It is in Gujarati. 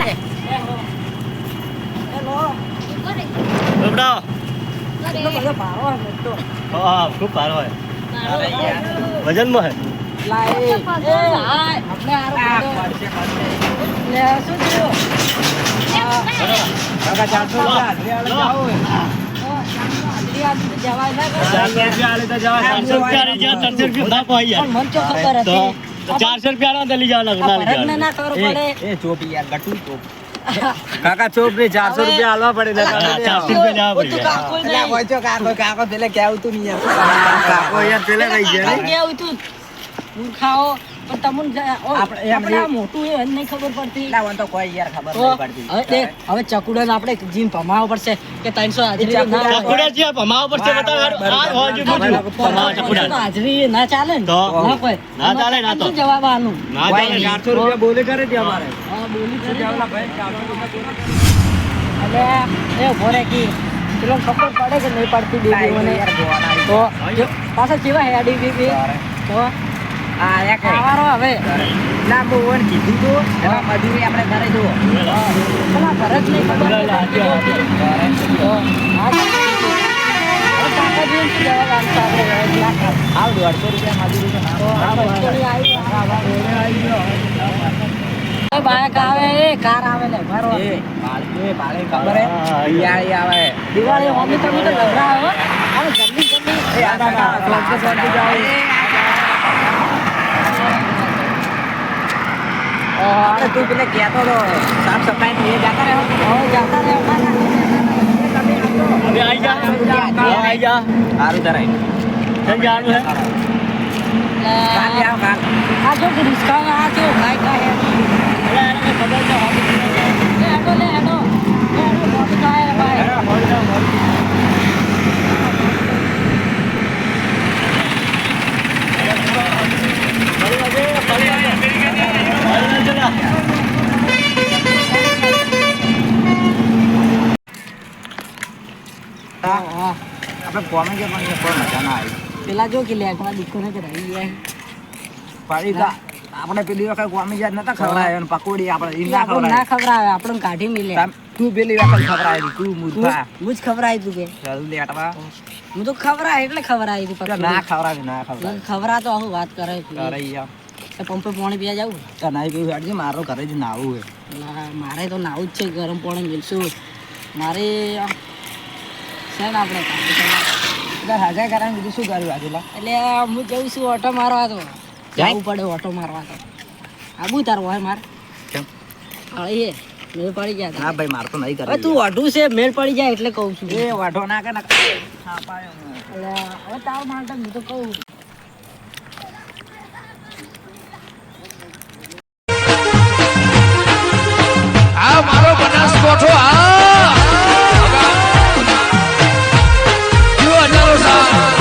લે ખૂબ પારો હોય વજનમાં જવા ચારસો રૂપિયા ના લઈ જવાના ના લઈ જવાના. પડે. એ, ચોપ યાર, ગટુ ચોપ. કાકા ચોપ ને ચારસો રૂપિયા આલવા પડે ચારસો રૂપિયા લેવા પડે. કાકો પેલે કેવું તું નહીં કાકો યાર પેલે રહી ગયા. કેવું તું? મૂર્ખાઓ. પણ તમને આપણે. મોટું એ એને નહીં ખબર પડતી ના, તો કોઈ યાર ખબર નહીં પડતી. હવે ચકુડાને આપણે જીમ ભમાવો પડશે કે 300 હાજરી. ચકુડા છે ભમાવો પડશે બતાવ આ હોજુ બીજું. ભમાવા ચકુડા હાજરી ના ચાલે ને તો? ના કોઈ ના ચાલે, ના તો. જવાબ આનું ના ચાલે. 400 રૂપિયા બોલે કરે છે અમારે હા, બોલી કરે છે ભાઈ, ચારસો રૂપિયા એ ભોરે કી કે પેલો ખબર પડે કે નહીં પડતી બેબી મને તો પાછા કેવા હેડી બેબી તો હવે. ના, બહુ હોય ને કીધું તું, એમાં મજૂરી આપણે કરે જુઓ. પેલા ભરત નહીં ખબર દોઢસો રૂપિયા મજૂરી આવી. બાઈક આવે એ કાર આવે ને બાળી ખબર દિવાળી આવે. દિવાળી હોમી તમે તો ગભરાવો જલ્દી જલ્દી આપણે તું પેલે કહેતો તો, સાફ સફાઈ એ જાતા રહો. હવે જાતા રહો કાકા. હવે આઈ જા હવે આઈ જા સારું ધરાય. કેમ જવાનું હે કાલે આવો, કાલ. આ જો કે રિસ્કામાં આ જો ગાય ગાય અરે એને કઈ ખબર છે હોમી લે હેડો લે હેડો લે હેડો મોટું થાય ભાઈ હા, હા. આપણે કોમે કે પણ કોઈ મજા ના આવી. પેલા જો કે લેગમાં દીકરો કે રહી ગયા પાડી તો આપણે પેલી વખત કોમે જાત નતા ખવડાય અને પકોડી આપણે ઈ ના ખવડાય ના ખવડાવી. ખબર આપણને કાઢી મિલે તું પેલી વખત ખવડાય તું મૂર્ખા. હું જ આવી તું કે ચાલ લેટવા. હું તો આવી એટલે આવી તું ના ખવડાવી ના ખવડાવી ખબર તો હું વાત કરે અરે યાર પંપે પાણી પીવા જાવું તો નહીં પીવું હાડજે મારો ઘરે જ નાવું હે મારે તો નાવું જ છે ગરમ પાણી મિલશું મારે છે ને આપણે એટલે હાજા કરાને બીજું શું કર્યું એટલે હું જઉં છું ઓટો મારવા તો. જવું પડે ઓટો મારવા તો. આબુ તાર હોય માર. કેમ? હા મેળ પડી ગયા ના ભાઈ માર તો નહીં કરે તું અઢું છે મેળ પડી જાય એટલે કહું છું. એ વાઢો ના કે ના હા પાયો. એટલે હવે તારો માટે હું તો કહું.